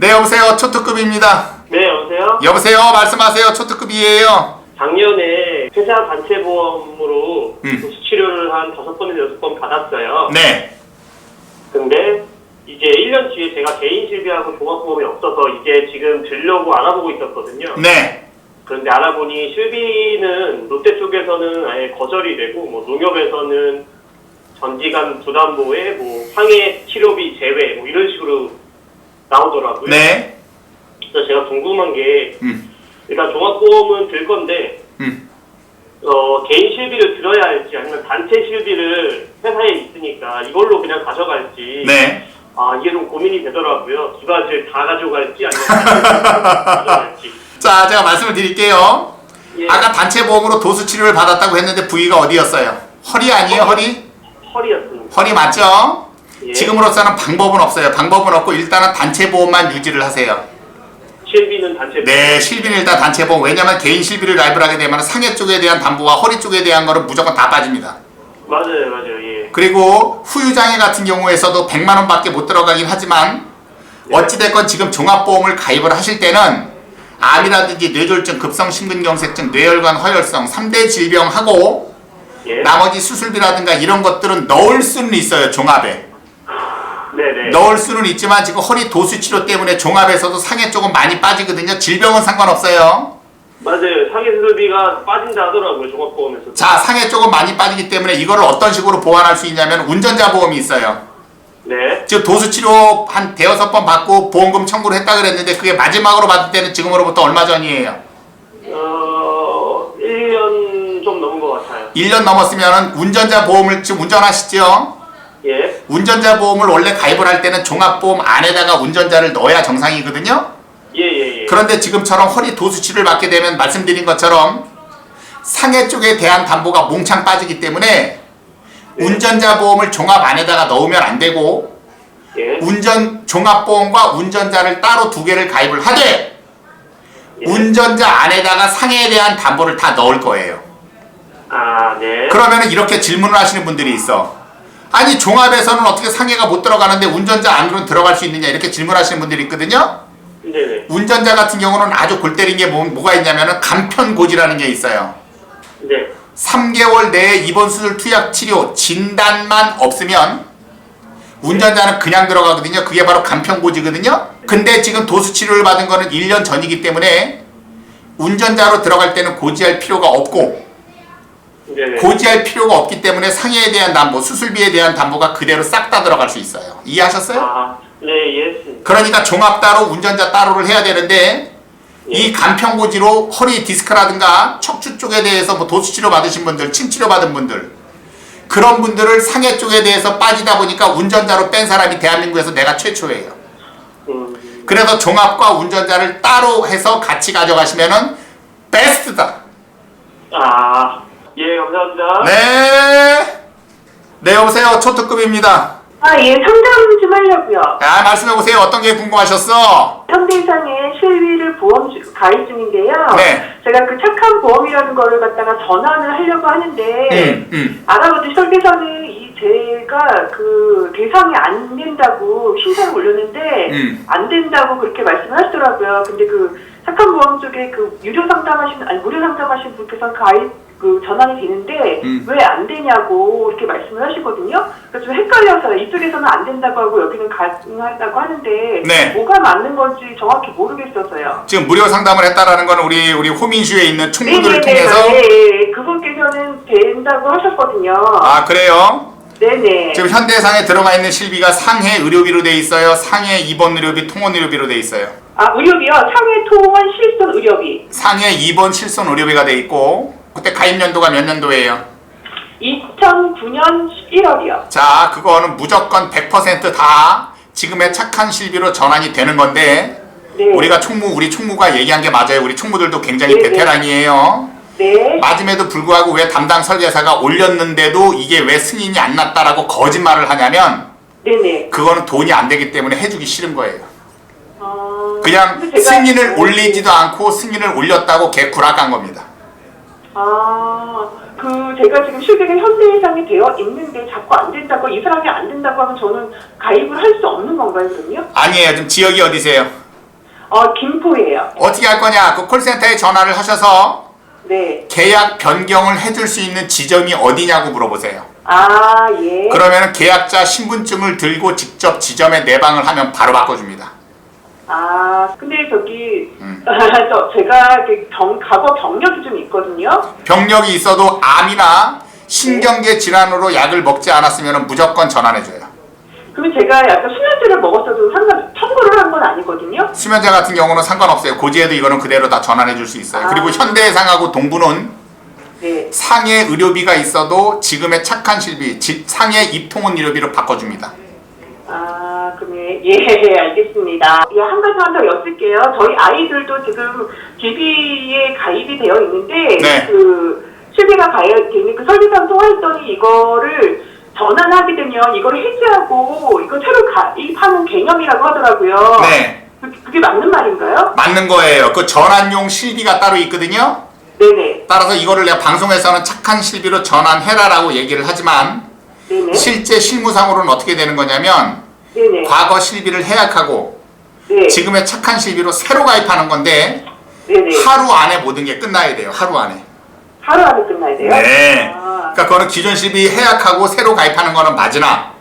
네, 여보세요. 초특급입니다. 네, 여보세요? 여보세요. 말씀하세요. 초특급이에요. 작년에 회사 단체 보험으로 음. 도수 치료를 한 다섯 번에서 여섯 번 받았어요. 네. 근데 이제 1년 뒤에 제가 개인 실비하고 종합보험이 없어서 이제 지금 들려고 알아보고 있었거든요. 네. 그런데 알아보니 실비는 롯데 쪽에서는 아예 거절이 되고 뭐 농협에서는 전지간 부담보에 뭐 상해 치료비 제외 뭐 이런 식으로 나오더라고요. 네. 그래서 제가 궁금한 게 음. 일단 종합보험은 들 건데 음. 어, 개인 실비를 들어야 할지 아니면 단체 실비를 회사에 있으니까 이걸로 그냥 가져갈지 네. 아 이게 좀 고민이 되더라고요. 두 가지를 다 가져갈지 아니면 가져갈지. 자, 제가 말씀을 드릴게요. 예, 아까 단체 보험으로 도수 치료를 받았다고 했는데 부위가 어디였어요? 허리 아니에요? 허리? 허리였습니다. 허리 맞죠? 예. 지금으로서는 방법은 없어요. 방법은 없고 일단은 단체 보험만 유지를 하세요. 실비는 단체 네, 실비는 일단 단체 보험. 왜냐면 개인 실비를 가입을 하게 되면 상해 쪽에 대한 담보와 허리 쪽에 대한 거는 무조건 다 빠집니다. 맞아요, 맞아요. 예. 그리고 후유장애 같은 경우에서도 100만 원밖에 못 들어가긴 하지만 어찌됐건 지금 종합보험을 가입을 하실 때는 암이라든지 뇌졸중, 급성심근경색증, 뇌혈관 허혈성 3대 질병하고 예. 나머지 수술비라든가 이런 것들은 넣을 수는 있어요 종합에 네네. 넣을 수는 있지만 지금 허리 도수 치료 때문에 종합에서도 상해 쪽은 많이 빠지거든요 질병은 상관없어요 맞아요. 상해 수술비가 빠진다 하더라고요. 종합보험에서. 자 상해 쪽은 많이 빠지기 때문에 이거를 어떤 식으로 보완할 수 있냐면 운전자 보험이 있어요 네. 지금 도수 치료 한 대여섯 번 받고 보험금 청구를 했다 그랬는데 그게 마지막으로 받을 때는 지금으로부터 얼마 전이에요 어 1년 좀 넘은 것 같아요. 1년 넘었으면 운전자 보험을 지금 운전하시죠 예. 운전자 보험을 원래 가입을 할 때는 종합보험 안에다가 운전자를 넣어야 정상이거든요 예 예 예. 그런데 지금처럼 허리 도수치를 받게 되면 말씀드린 것처럼 상해 쪽에 대한 담보가 몽창 빠지기 때문에 네. 운전자 보험을 종합 안에다가 넣으면 안 되고 예. 운전 종합보험과 운전자를 따로 두 개를 가입을 하되 예. 운전자 안에다가 상해에 대한 담보를 다 넣을 거예요. 아 네. 그러면 이렇게 질문을 하시는 분들이 있어. 아니 종합에서는 어떻게 상해가 못 들어가는데 운전자 안으로는 들어갈 수 있느냐 이렇게 질문하시는 분들이 있거든요. 네네. 운전자 같은 경우는 아주 골 때린 게 뭐, 뭐가 있냐면은 간편고지라는 게 있어요. 네. 3개월 내에 입원 수술 투약 치료 진단만 없으면 운전자는 그냥 들어가거든요. 그게 바로 간편고지거든요. 근데 지금 도수 치료를 받은 거는 1년 전이기 때문에 운전자로 들어갈 때는 고지할 필요가 없고 고지할 필요가 없기 때문에 상해에 대한 담보, 수술비에 대한 담보가 그대로 싹 다 들어갈 수 있어요. 이해하셨어요? 아, 네, 이해했습니다. 그러니까 종합 따로 운전자 따로를 해야 되는데 이 간편고지로 허리 디스크라든가 척추 쪽에 대해서 뭐 도수 치료 받으신 분들, 침 치료 받은 분들 그런 분들을 상해 쪽에 대해서 빠지다 보니까 운전자로 뺀 사람이 대한민국에서 내가 최초예요. 음, 그래서 종합과 운전자를 따로 해서 같이 가져가시면은 베스트다. 아, 예, 감사합니다. 네. 네, 여보세요. 초특급입니다. 아, 예, 상담 좀 하려고요. 아, 말씀해 보세요. 어떤 게 궁금하셨어? 현대상의 실비를 보험 주- 가입 중인데요. 네. 제가 그 착한 보험이라는 거를 갖다가 전환을 하려고 하는데 음, 음. 알아봤더니 설계사는 이 제가 그 대상이 안 된다고 신청을 올렸는데 음. 안 된다고 그렇게 말씀하시더라고요. 근데 그 착한 보험 쪽에 그 유료 상담하신 아니 무료 상담하신 분께서 가입 그 전환이 되는데 음. 왜 안 되냐고 이렇게 말씀을 하시거든요. 그래서 좀 헷갈려서 이쪽에서는 안 된다고 하고 여기는 가능하다고 하는데 네. 뭐가 맞는 건지 정확히 모르겠어서요. 지금 무료 상담을 했다라는 건 우리 우리 호민슈에 있는 충무들을 통해서 네, 네. 그분께서는 된다고 하셨거든요. 아 그래요? 네네. 지금 현대상에 들어가 있는 실비가 상해 의료비로 돼 있어요. 상해 입원 의료비, 통원 의료비로 돼 있어요. 아, 의료비요. 상해 통원 실손 의료비. 상해 입원 실손 의료비가 돼 있고 그때 가입 연도가 몇 년도예요? 2009년 11월이요. 자, 그거는 무조건 100%다 지금의 착한 실비로 전환이 되는 건데 네. 우리가 총무 우리 총무가 얘기한 게 맞아요. 우리 총무들도 굉장히 네, 네. 베테랑이에요. 네. 맞음에도 불구하고 왜 담당 설계사가 올렸는데도 이게 왜 승인이 안 났다라고 거짓말을 하냐면 네네. 그거는 돈이 안 되기 때문에 해주기 싫은 거예요. 어, 그냥 근데 제가- 승인을 올리지도 않고 승인을 올렸다고 개구락한 겁니다. 아, 그 제가 지금 실비가 현대 해상이 되어 있는데 자꾸 안 된다고 이 사람이 안 된다고 하면 저는 가입을 할 수 없는 건가요, 그럼요? 아니에요. 지금 지역이 어디세요? 어, 김포예요. 어떻게 할 거냐? 그 콜센터에 전화를 하셔서 네. 계약 변경을 해줄 수 있는 지점이 어디냐고 물어보세요. 아, 예. 그러면 계약자 신분증을 들고 직접 지점에 내방을 하면 바로 바꿔줍니다. 아, 근데 저기, 음. 저, 제가 그 경, 과거 경력이 좀 있거든요. 병력이 있어도 암이나 신경계 질환으로 약을 먹지 않았으면 무조건 전환해줘요. 그러면 제가 약간 수면제를 먹었어도 상관, 청구를 한 건 아니거든요. 수면제 같은 경우는 상관없어요. 고지에도 이거는 그대로 다 전환해줄 수 있어요. 아. 그리고 현대해상하고 동부는 네. 상해 의료비가 있어도 지금의 착한 실비, 지- 상해 입통원 의료비로 바꿔줍니다. 아, 그러면, 예, 알겠습니다. 예, 한 가지 만 더 여쭐게요. 저희 아이들도 지금 DB에 가입이 되어 있는데, 네. 그, 실비가 가입 되는 그 설비상 통화했더니 이거를 전환하게 되면 이거를 해지하고 이거 새로 가입하는 개념이라고 하더라고요. 네, 그, 그게 맞는 말인가요? 맞는 거예요. 그 전환용 실비가 따로 있거든요. 네네. 따라서 이거를 내가 방송에서는 착한 실비로 전환해라라고 얘기를 하지만 네네. 실제 실무상으로는 어떻게 되는 거냐면 네네. 과거 실비를 해약하고 네. 지금의 착한 실비로 새로 가입하는 건데 네네. 하루 안에 모든 게 끝나야 돼요. 하루 안에. 하루 안에 끝나야 돼요? 네. 아, 그러니까 그거는 기존 실비 해약하고 새로 가입하는 거는 맞으나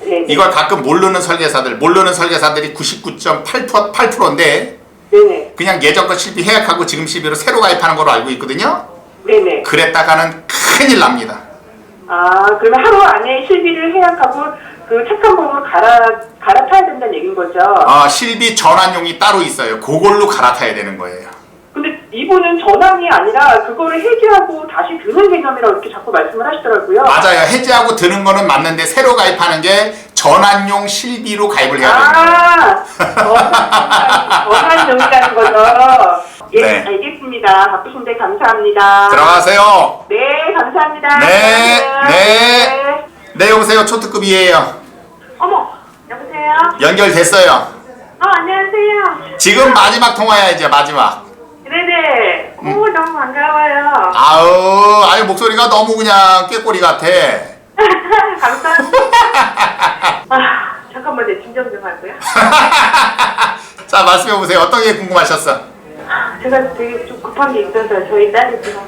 네네. 이걸 가끔 모르는 설계사들, 모르는 설계사들이 99.8% 8%인데 네네. 그냥 예전 거 실비 해약하고 지금 실비로 새로 가입하는 걸로 알고 있거든요. 네네. 그랬다가는 큰일 납니다. 아, 그러면 하루 안에 실비를 해약하고 그 착한 몸으로 갈아, 갈아타야 된다는 얘기인 거죠? 어, 실비 전환용이 따로 있어요. 그걸로 갈아타야 되는 거예요. 근데 이분은 전환이 아니라 그거를 해지하고 다시 드는 개념이라고 이렇게 자꾸 말씀을 하시더라고요. 맞아요. 해지하고 드는 거는 맞는데 새로 가입하는 게 전환용 실비로 가입을 해야 됩니다. 아, 전환 용이라는 거죠. 예, 네. 알겠습니다. 바쁘신데 감사합니다. 들어가세요. 네, 감사합니다. 네. 네. 네, 여보세요. 초특급이에요. 여보세요? 연결됐어요. 어, 안녕하세요. 지금 마지막 통화야, 이제 마지막. 네네. 음. 오, 너무 반가워요. 아우, 아유, 목소리가 너무 그냥 꾀꼬리 같아. 감사합니다. 아, 잠깐만, 내 진정 좀 하고요. 자, 말씀해 보세요. 어떤 게 궁금하셨어? 제가 되게 좀 급한 게 있어서 저희 딸이 지금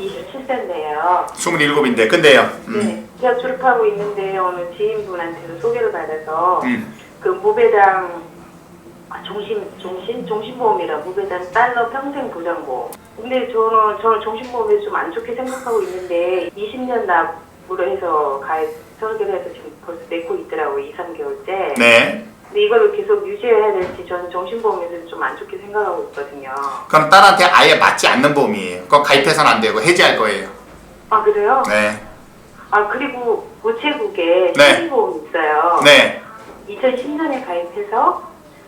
27세인데요. 27인데, 근데요. 음, 네, 제가 졸업하고 있는데 어느 지인분한테서 소개를 받아서 음. 그 무배당 아, 종신 종신 종신보험이라 무배당 달러 평생 보장보험. 근데 저는 저는 종신보험에 좀 안 좋게 생각하고 있는데 20년 납으로 해서 가입 설계를 해서 지금 벌써 내고 있더라고요 2, 3개월째. 네. 근데 이거를 계속 유지해야 될지 저는 정신보험에서 좀 안 좋게 생각하고 있거든요. 그럼 딸한테 아예 맞지 않는 보험이에요. 그거 가입해서는 안 되고 해지할 거예요. 아 그래요? 네. 아 그리고 우체국에 네. 신보험 있어요. 네. 2010년에 가입해서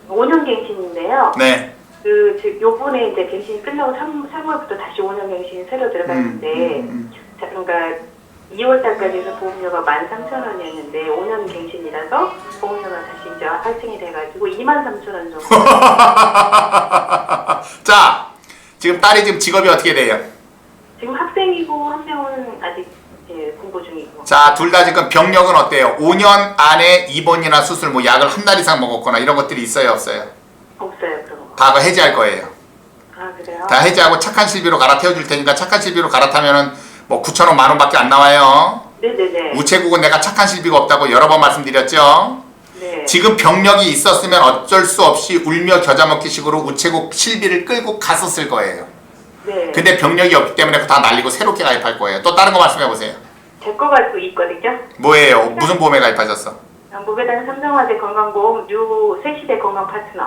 5년 갱신인데요. 네. 그 즉, 요번에 이제 갱신이 끝나고 3, 3월부터 다시 5년 갱신이 새로 들어갔는데 음, 음, 자, 그러니까 2월 달까지 해서 보험료가 13,000원이었는데 5년 갱신이라서 보험료가 다시 이제 할증이 돼가지고 23,000원 정도. 자, 지금 딸이 지금 직업이 어떻게 돼요? 지금 학생이고 한 명은 아직 예, 공부 중이고. 자, 둘 다 지금 병력은 어때요? 5년 안에 입원이나 수술, 뭐 약을 한 달 이상 먹었거나 이런 것들이 있어요, 없어요? 없어요 그런 거. 다 그거 해지할 거예요. 아 그래요? 다 해지하고 착한 실비로 갈아태워 줄 테니까 착한 실비로 갈아타면은 뭐 9천 원, 만 원밖에 안 나와요. 네네네. 우체국은 내가 착한 실비가 없다고 여러 번 말씀드렸죠. 네. 지금 병력이 있었으면 어쩔 수 없이 울며 겨자 먹기식으로 우체국 실비를 끌고 갔었을 거예요. 네. 근데 병력이 없기 때문에 다 날리고 새롭게 가입할 거예요. 또 다른 거 말씀해 보세요. 제거 가지고 있거든요. 뭐예요? 무슨 보험에 가입하셨어? 무배당 삼성화재 건강보험 뉴 새시대 건강 파트너.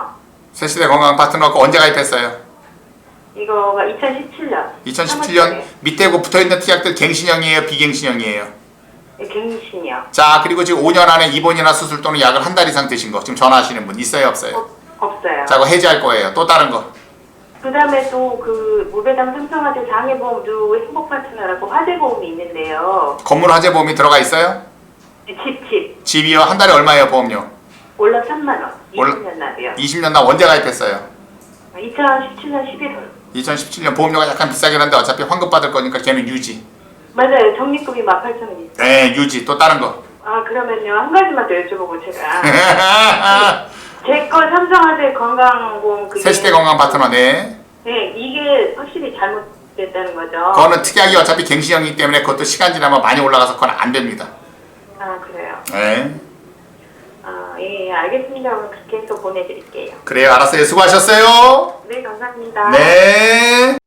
새시대 건강 파트너 거 언제 가입했어요? 이거가 2017년. 2017년 밑에 그 붙어있는 특약들 갱신형이에요? 비갱신형이에요? 네, 갱신이요. 자 그리고 지금 5년 안에 입원이나 수술 또는 약을 한 달 이상 드신 거 지금 전화하시는 분 있어요 없어요? 어, 없어요. 자 그거 해지할 거예요. 또 다른 거. 그 다음에 또 그 무배당 삼성화재 장애보험 뉴 행복 파트너라고 화재보험이 있는데요. 건물 화재 보험이 들어가 있어요? 집, 집. 집이요? 한 달에 얼마예요 보험료? 월납 3만원. 월- 20년 납이요. 20년 나 언제 가입했어요? 2017년 11월. 2017년 보험료가 약간 비싸긴 한데 어차피 환급 받을 거니까 걔는 유지. 맞아요. 적립금이 18,000원 있어요. 네 유지. 또 다른 거. 아, 그러면요. 한 가지만 더 여쭤보고 제가. 제거 삼성화재 건강보험 그게 새시대 건강 파트너 네. 네, 이게 확실히 잘못됐다는 거죠. 그거는 특약이 어차피 갱신형이기 때문에 그것도 시간 지나면 많이 올라가서 그건 안 됩니다. 아 그래요. 네. 아, 예, 알겠습니다. 그럼 그렇게 해서 보내드릴게요. 그래요. 알았어요. 수고하셨어요. 네, 감사합니다. 네.